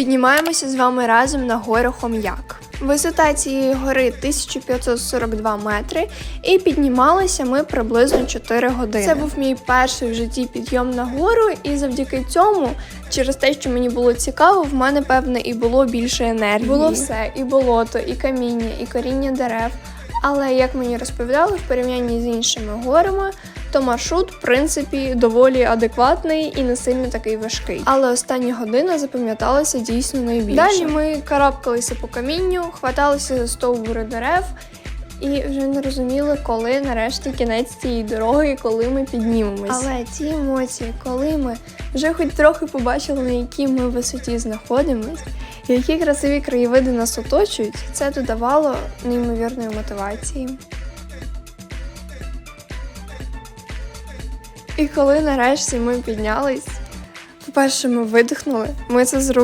Піднімаємося з вами разом на гору Хом'як. Висота цієї гори 1542 метри, і піднімалися ми приблизно 4 години. Це був мій перший в житті підйом на гору, і завдяки цьому, через те, що мені було цікаво, в мене певне і було більше енергії. Було все: і болото, і каміння, і коріння дерев. Але як мені розповідали, в порівнянні з іншими горами, то маршрут, в принципі, доволі адекватний і не сильно такий важкий. Але остання година запам'яталася дійсно найбільше. Далі ми карабкалися по камінню, хваталися за стовбури дерев. І вже не розуміли, коли нарешті кінець цієї дороги і коли ми піднімемось. Але ті емоції, коли ми вже хоч трохи побачили, на якій ми висоті знаходимось, які красиві краєвиди нас оточують, це додавало неймовірної мотивації. І коли нарешті ми піднялись, по-перше, ми видихнули, ми це зробили.